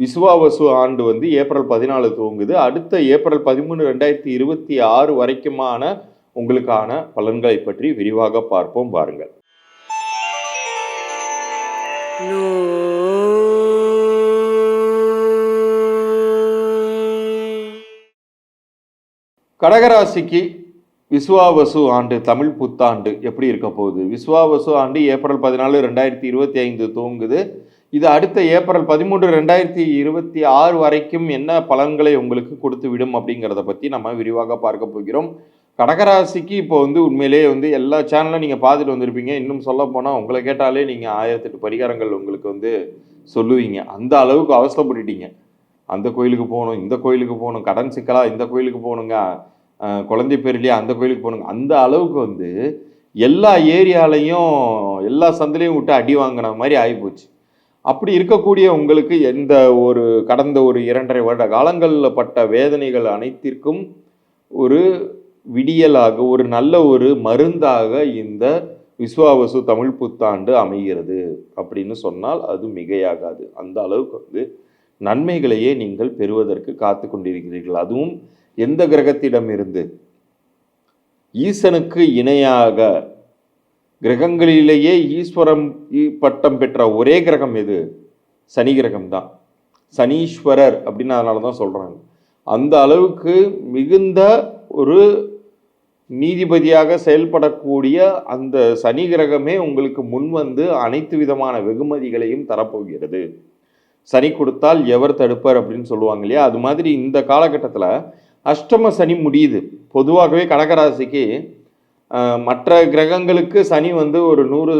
விசுவாவசு ஆண்டு வந்து ஏப்ரல் பதினாலு துவங்குது. அடுத்த ஏப்ரல் பதிமூணு ரெண்டாயிரத்தி இருபத்தி ஆறு வரைக்குமான உங்களுக்கான பலன்களை பற்றி விரிவாக பார்ப்போம். வாருங்கள். கடகராசிக்கு விஸ்வாவசு ஆண்டு தமிழ் புத்தாண்டு எப்படி இருக்க போகுது? விஸ்வாவசு ஆண்டு ஏப்ரல் பதினாலு ரெண்டாயிரத்தி இருபத்தி ஐந்து துவங்குது. இது அடுத்த ஏப்ரல் பதிமூன்று ரெண்டாயிரத்தி இருபத்தி ஆறு வரைக்கும் என்ன பலன்களை உங்களுக்கு கொடுத்து விடும் அப்படிங்கிறத பற்றி நம்ம விரிவாக பார்க்க போகிறோம். கடகராசிக்கு இப்போ வந்து உண்மையிலேயே வந்து எல்லா சேனலும் நீங்கள் பார்த்துட்டு வந்திருப்பீங்க. இன்னும் சொல்ல போனால் உங்களை கேட்டாலே நீங்கள் ஆயிரத்தெட்டு பரிகாரங்கள் உங்களுக்கு வந்து சொல்லுவீங்க. அந்த அளவுக்கு அவசரப்பட்டுட்டீங்க அந்த கோயிலுக்கு போகணும் இந்த கோயிலுக்கு போகணும் கடன் சிக்கலாக இந்த கோயிலுக்கு போகணுங்க குழந்தை பேர்லையே அந்த கோயிலுக்கு போகணுங்க. அந்த அளவுக்கு வந்து எல்லா ஏரியாலையும் எல்லா சந்திலையும் விட்டு அடி வாங்கின மாதிரி ஆகிப்போச்சு அப்படி இருக்கக்கூடிய உங்களுக்கு எந்த ஒரு கடந்த ஒரு இரண்டரை வருட காலங்களில் பட்ட வேதனைகள் அனைத்திற்கும் ஒரு விடியலாக ஒரு நல்ல ஒரு மருந்தாக இந்த விஸ்வாவசு தமிழ் புத்தாண்டு அமைகிறது அப்படின்னு சொன்னால் அது மிகையாகாது. அந்த அளவுக்கு வந்து நன்மைகளையே நீங்கள் பெறுவதற்கு காத்து கொண்டிருக்கிறீர்கள். அதுவும் எந்த கிரகத்திடமிருந்து? ஈசனுக்கு இணையாக கிரகங்களிலேயே ஈஸ்வரம் ஈ- பட்டம் பெற்ற ஒரே கிரகம் எது? சனி கிரகம் தான் சனீஸ்வரர் அப்படின்னு அதனால தான் சொல்கிறாங்க அந்த அளவுக்கு மிகுந்த ஒரு நீதிபதியாக செயல்படக்கூடிய அந்த சனி கிரகமே உங்களுக்கு முன் வந்து அனைத்து விதமான வெகுமதிகளையும் தரப்போகிறது. சனி கொடுத்தால் எவர் தடுப்பார் அப்படின்னு சொல்லுவாங்க இல்லையா? அது மாதிரி இந்த காலகட்டத்தில் அஷ்டம சனி முடியுது. பொதுவாகவே கடகராசிக்கு மற்ற கிரகங்களுக்கு சனி வந்து ஒரு நூறு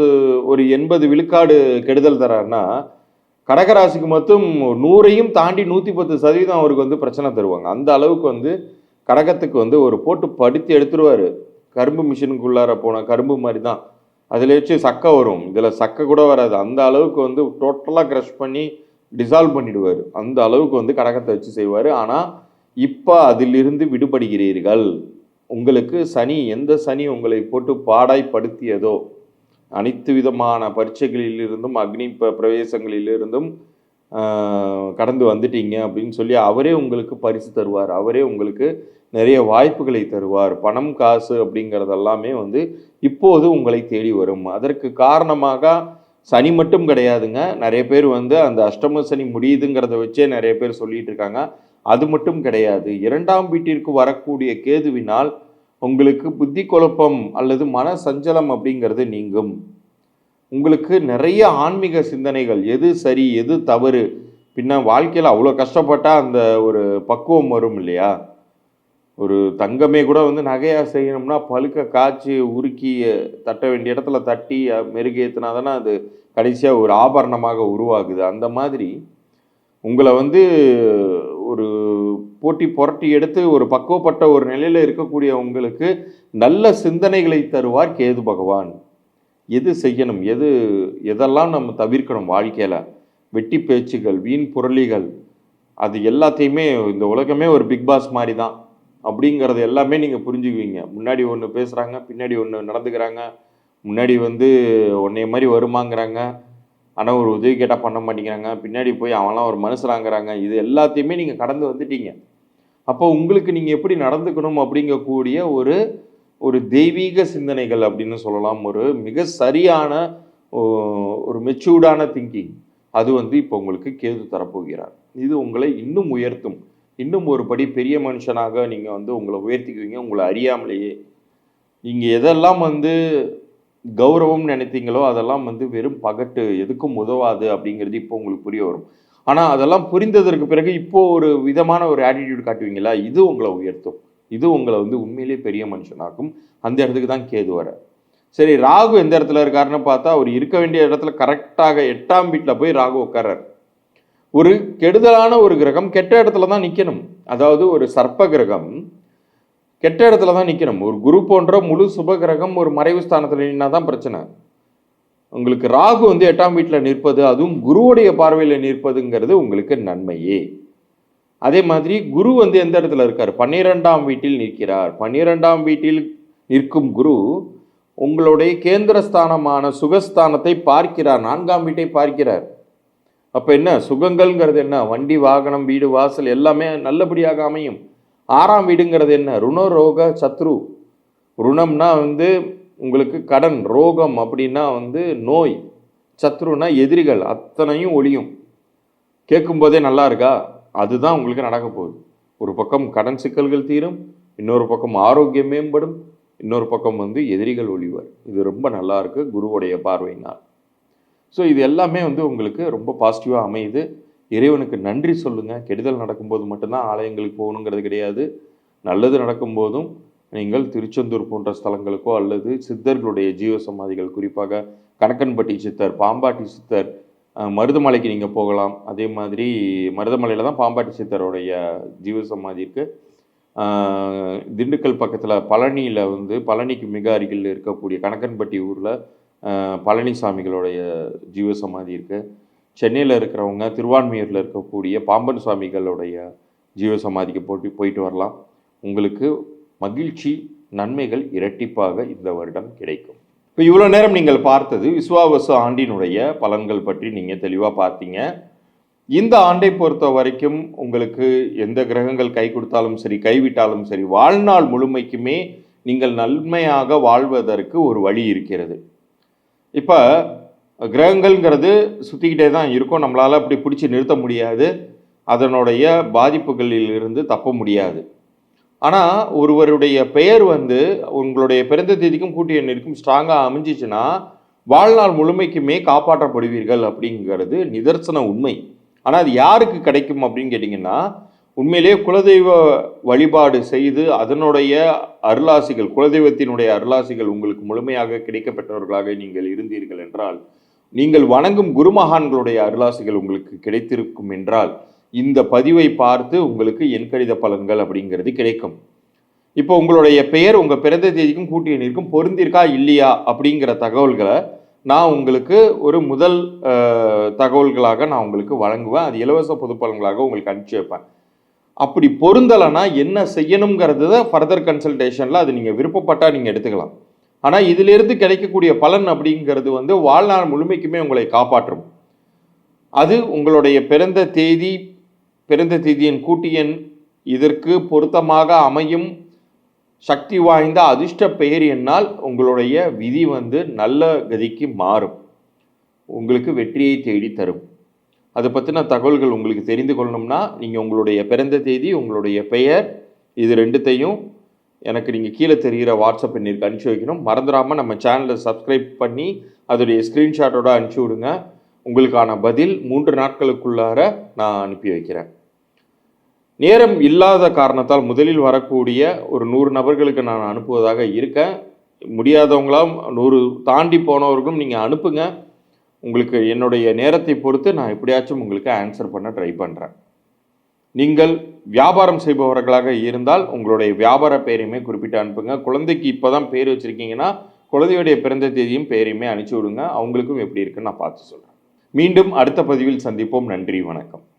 ஒரு எண்பது விழுக்காடு கெடுதல் தராருன்னா கடகராசிக்கு மட்டும் நூறையும் தாண்டி நூற்றி பத்து சதவீதம் அவருக்கு வந்து பிரச்சனை தருவாங்க. அந்த அளவுக்கு வந்து கடகத்துக்கு வந்து ஒரு போட்டு படுத்தி எடுத்துருவாரு. கரும்பு மிஷினுக்குள்ளார போன கரும்பு மாதிரி தான் அதில் வச்சு சக்கை வரும். இதில் சக்கை கூட வராது. அந்த அளவுக்கு வந்து டோட்டலாக க்ரஷ் பண்ணி டிசால்வ் பண்ணிடுவார். அந்த அளவுக்கு வந்து கடகத்தை வச்சு செய்வார். ஆனால் இப்போ அதிலிருந்து விடுபடுகிறீர்கள். உங்களுக்கு சனி எந்த சனி உங்களை போட்டு பாடாய்ப்படுத்தியதோ அனைத்து விதமான பரீட்சைகளிலிருந்தும் அக்னி ப பிரவேசங்களிலிருந்தும் கடந்து வந்துட்டீங்க அப்படின்னு சொல்லி அவரே உங்களுக்கு பரிசு தருவார். அவரே உங்களுக்கு நிறைய வாய்ப்புகளை தருவார். பணம் காசு அப்படிங்கிறதெல்லாமே வந்து இப்போது உங்களை தேடி வரும். அதற்கு காரணமாக சனி மட்டும் கிடையாதுங்க. நிறைய பேர் வந்து அந்த அஷ்டம சனி முடியுதுங்கிறத வச்சே நிறைய பேர் சொல்லிட்டு இருக்காங்க. அது மட்டும் கிடையாது. இரண்டாம் வீட்டிற்கு வரக்கூடிய கேதுவினால் உங்களுக்கு புத்தி குழப்பம் அல்லது மன சஞ்சலம் அப்படிங்கிறது நீங்கும். உங்களுக்கு நிறைய ஆன்மீக சிந்தனைகள் எது சரி எது தவறு பின்ன வாழ்க்கையில் அவ்வளோ கஷ்டப்பட்டால் அந்த ஒரு பக்குவம் வரும் இல்லையா? ஒரு தங்கமே கூட வந்து நகையாக செய்யணும்னா பழுக்க காய்ச்சி உருக்கி தட்ட வேண்டிய இடத்துல தட்டி மெருகேற்றினா தானே அது கடைசியாக ஒரு ஆபரணமாக உருவாகுது. அந்த மாதிரி உங்களை வந்து ஒரு போட்டி புரட்டி எடுத்து ஒரு பக்குவப்பட்ட ஒரு நிலையில் இருக்கக்கூடிய உங்களுக்கு நல்ல சிந்தனைகளை தருவார் கேது பகவான். எது செய்யணும்? எது எதெல்லாம் நம்ம தவிர்க்கணும் வாழ்க்கையில்? வெட்டி பேச்சுகள் வீண் புரளிகள் அது எல்லாத்தையுமே இந்த உலகமே ஒரு பிக் பாஸ் மாதிரி தான் அப்படிங்கிறது எல்லாமே நீங்கள் புரிஞ்சுக்குவீங்க. முன்னாடி ஒன்று பேசுகிறாங்க பின்னாடி ஒன்று நடந்துக்கிறாங்க முன்னாடி வந்து உன்னைய மாதிரி வருமாங்கிறாங்க ஆனால் ஒரு உதவி கேட்டால் பண்ண மாட்டேங்கிறாங்க. பின்னாடி போய் அவன்லாம் ஒரு மனுஷராங்கிறாங்க. இது எல்லாத்தையுமே நீங்கள் கடந்து வந்துட்டீங்க. அப்போ உங்களுக்கு நீங்கள் எப்படி நடந்துக்கணும் அப்படிங்கக்கூடிய ஒரு ஒரு தெய்வீக சிந்தனைகள் அப்படின்னு சொல்லலாம். ஒரு மிக சரியான ஒரு மெச்சூர்டான திங்கிங் அது வந்து இப்போ உங்களுக்கு கேது தரப்போகிறார். இது உங்களை இன்னும் உயர்த்தும். இன்னும் ஒரு படி பெரிய மனுஷனாக நீங்கள் வந்து உங்களை உயர்த்திக்குவீங்க. உங்களை அறியாமலேயே. நீங்கள் எதெல்லாம் வந்து கௌரவம் நினைத்தீங்களோ அதெல்லாம் வந்து வெறும் பகட்டு எதுக்கும் உதவாது அப்படிங்கிறது இப்போ உங்களுக்கு புரிய வரும். ஆனால் அதெல்லாம் புரிந்ததற்கு பிறகு இப்போ ஒரு விதமான ஒரு ஆட்டிடியூட் காட்டுவீங்களா? இது உங்களை உயர்த்தும். இது உங்களை வந்து உண்மையிலேயே பெரிய மனுஷனாக்கும். அந்த இடத்துக்கு தான் கேது வர. சரி ராகு எந்த இடத்துல இருக்காருன்னு பார்த்தா அவர் இருக்க வேண்டிய இடத்துல கரெக்டாக எட்டாம் வீட்டில் போய் ராகு உட்கார்றார். ஒரு கெடுதலான ஒரு கிரகம் கெட்ட இடத்துல தான் நிற்கணும் அதாவது ஒரு சர்ப்ப கிரகம் கெட்ட இடத்துல தான் நிற்கணும் ஒரு குரு போன்ற முழு சுப கிரகம் ஒரு மறைவு ஸ்தானத்தில் நின்னா தான் பிரச்சனை. உங்களுக்கு ராகு வந்து எட்டாம் வீட்டில் நிற்பது அதுவும் குருவுடைய பார்வையில் நிற்பதுங்கிறது உங்களுக்கு நன்மையே. அதே மாதிரி குரு வந்து எந்த இடத்துல இருக்கார்? பன்னிரெண்டாம் வீட்டில் நிற்கிறார். பன்னிரெண்டாம் வீட்டில் நிற்கும் குரு உங்களுடைய கேந்திரஸ்தானமான சுகஸ்தானத்தை பார்க்கிறார். நான்காம் வீட்டை பார்க்கிறார். அப்போ என்ன? சுகங்கள்ங்கிறது என்ன? வண்டி வாகனம் வீடு வாசல் எல்லாமே நல்லபடியாக அமையும். ஆறாம் வீடுங்கிறது என்ன? ருண ரோக சத்ரு. ருணம்னா வந்து உங்களுக்கு கடன் ரோகம் அப்படின்னா வந்து நோய். சத்ருனா எதிரிகள் அத்தனையும் ஒளியும். கேட்கும்போதே நல்லா இருக்கா? அதுதான் உங்களுக்கு நடக்க போகுது. ஒரு பக்கம் கடன் சிக்கல்கள் தீரும் இன்னொரு பக்கம் ஆரோக்கியம் மேம்படும் இன்னொரு பக்கம் வந்து எதிரிகள் ஒளிவர் இது ரொம்ப நல்லா இருக்குது குருவுடைய பார்வையினால். ஸோ இது எல்லாமே வந்து உங்களுக்கு ரொம்ப பாசிட்டிவாக அமையுது. இறைவனுக்கு நன்றி சொல்லுங்கள் கெடுதல் நடக்கும்போது மட்டும்தான் ஆலயங்களுக்கு போகணுங்கிறது கிடையாது. நல்லது நடக்கும்போதும் நீங்கள் திருச்செந்தூர் போன்ற ஸ்தலங்களுக்கோ அல்லது சித்தர்களுடைய ஜீவ சமாதிகள் குறிப்பாக கணக்கன்பட்டி சித்தர் பாம்பாட்டி சித்தர் மருதமலைக்கு நீங்கள் போகலாம். அதே மாதிரி மருதமலையில் தான் பாம்பாட்டி சித்தருடைய ஜீவ சமாதி இருக்குது திண்டுக்கல் பக்கத்தில் பழனியில் வந்து பழனிக்கு மிக அருகில் இருக்கக்கூடிய கணக்கன்பட்டி ஊரில் பழனிசாமிகளுடைய ஜீவ சமாதி இருக்குது சென்னையில் இருக்கிறவங்க திருவான்மையூரில் இருக்கக்கூடிய பாம்பன் சுவாமிகளுடைய ஜீவ சமாதிக்கு போட்டு போயிட்டு வரலாம். உங்களுக்கு மகிழ்ச்சி நன்மைகள் இரட்டிப்பாக இந்த வருடம் கிடைக்கும். இப்போ இவ்வளோ நேரம் நீங்கள் பார்த்தது விஸ்வாவசு ஆண்டினுடைய பலன்கள் பற்றி நீங்கள் தெளிவாக பார்த்தீங்க. இந்த ஆண்டை பொறுத்த வரைக்கும் உங்களுக்கு எந்த கிரகங்கள் கை கொடுத்தாலும் சரி கைவிட்டாலும் சரி வாழ்நாள் முழுமைக்குமே நீங்கள் நன்மையாக வாழ்வதற்கு ஒரு வழி இருக்கிறது. இப்போ கிரகங்கள்ங்கிறது சுற்றிக்கிட்டே தான் இருக்கும். நம்மளால் அப்படி பிடிச்சி நிறுத்த முடியாது. அதனுடைய பாதிப்புகளில் இருந்து தப்ப முடியாது. ஆனால் ஒருவருடைய பெயர் வந்து உங்களுடைய பிறந்த தேதிக்கும் கூட்டிய எண்ணிற்கும் ஸ்ட்ராங்காக அமைஞ்சிச்சுன்னா வாழ்நாள் முழுமைக்குமே காப்பாற்றப்படுவீர்கள் அப்படிங்கிறது நிதர்சன உண்மை. ஆனால் அது யாருக்கு கிடைக்கும் அப்படின்னு கேட்டிங்கன்னா உண்மையிலேயே குலதெய்வ வழிபாடு செய்து அதனுடைய அருளாசிகள் குலதெய்வத்தினுடைய அருளாசிகள் உங்களுக்கு முழுமையாக கிடைக்கப்பட்டவர்களாக நீங்கள் இருந்தீர்கள் என்றால் நீங்கள் வணங்கும் குருமகான்களுடைய அருளாசிகள் உங்களுக்கு கிடைத்திருக்கும் என்றால் இந்த பதிவை பார்த்து உங்களுக்கு எண்கணித பலன்கள் அப்படிங்கிறது கிடைக்கும். இப்போ உங்களுடைய பெயர் உங்கள் பிறந்த தேதிக்கும் கூட்டி எண்ணிற்கும் பொருந்திருக்கா இல்லையா அப்படிங்கிற தகவல்களை நான் உங்களுக்கு ஒரு முதல் தகவல்களாக நான் உங்களுக்கு வழங்குவேன். அது இலவச பொது பலன்களாக உங்களுக்கு அனுப்பிச்சி வைப்பேன். அப்படி பொருந்தலைன்னா என்ன செய்யணுங்கிறது தான் ஃபர்தர் கன்சல்டேஷனில் அது நீங்கள் விருப்பப்பட்டால் நீங்கள் எடுத்துக்கலாம். ஆனால் இதிலிருந்து கிடைக்கக்கூடிய பலன் அப்படிங்கிறது வந்து வாழ்நாள் முழுமைக்குமே உங்களை காப்பாற்றும். அது உங்களுடைய பிறந்த தேதி பிறந்த தேதியின் கூட்டு எண் இதற்கு பொருத்தமாக அமையும் சக்தி வாய்ந்த அதிர்ஷ்ட பெயர் என்னால் உங்களுடைய விதி வந்து நல்ல கதிக்கு மாறும். உங்களுக்கு வெற்றியை தேடி தரும். அதை பற்றின தகவல்கள் உங்களுக்கு தெரிந்து கொள்ளணும்னா நீங்கள் உங்களுடைய பிறந்த தேதி உங்களுடைய பெயர் இது ரெண்டுத்தையும் எனக்கு நீங்கள் கீழே தெரிகிற வாட்ஸ்அப் எண்ணிற்கு அனுப்பிச்சி வைக்கணும். மறந்துடாமல் நம்ம சேனலை சப்ஸ்கிரைப் பண்ணி அதோடைய ஸ்க்ரீன்ஷாட்டோட அனுப்பிச்சி விடுங்க. உங்களுக்கான பதில் மூன்று நாட்களுக்குள்ளார நான் அனுப்பி வைக்கிறேன். நேரம் இல்லாத காரணத்தால் முதலில் வரக்கூடிய ஒரு நூறு நபர்களுக்கு நான் அனுப்புவதாக இருக்கேன். முடியாதவங்களாம் நூறு தாண்டி போனவர்களும் நீங்கள் அனுப்புங்க. உங்களுக்கு என்னுடைய நேரத்தை பொறுத்து நான் எப்படியாச்சும் உங்களுக்கு ஆன்சர் பண்ண ட்ரை பண்ணுறேன் நீங்கள் வியாபாரம் செய்பவர்களாக இருந்தால் உங்களுடைய வியாபார பெயரையுமே குறிப்பிட்டு அனுப்புங்க. குழந்தைக்கு இப்போ தான் பேர் வச்சுருக்கீங்கன்னா குழந்தையுடைய பிறந்த தேதியும் பெயரையுமே அனுப்பிச்சி விடுங்க. அவங்களுக்கும் எப்படி இருக்குன்னு நான் பார்த்து சொல்கிறேன் மீண்டும் அடுத்த பதிவில் சந்திப்போம். நன்றி வணக்கம்.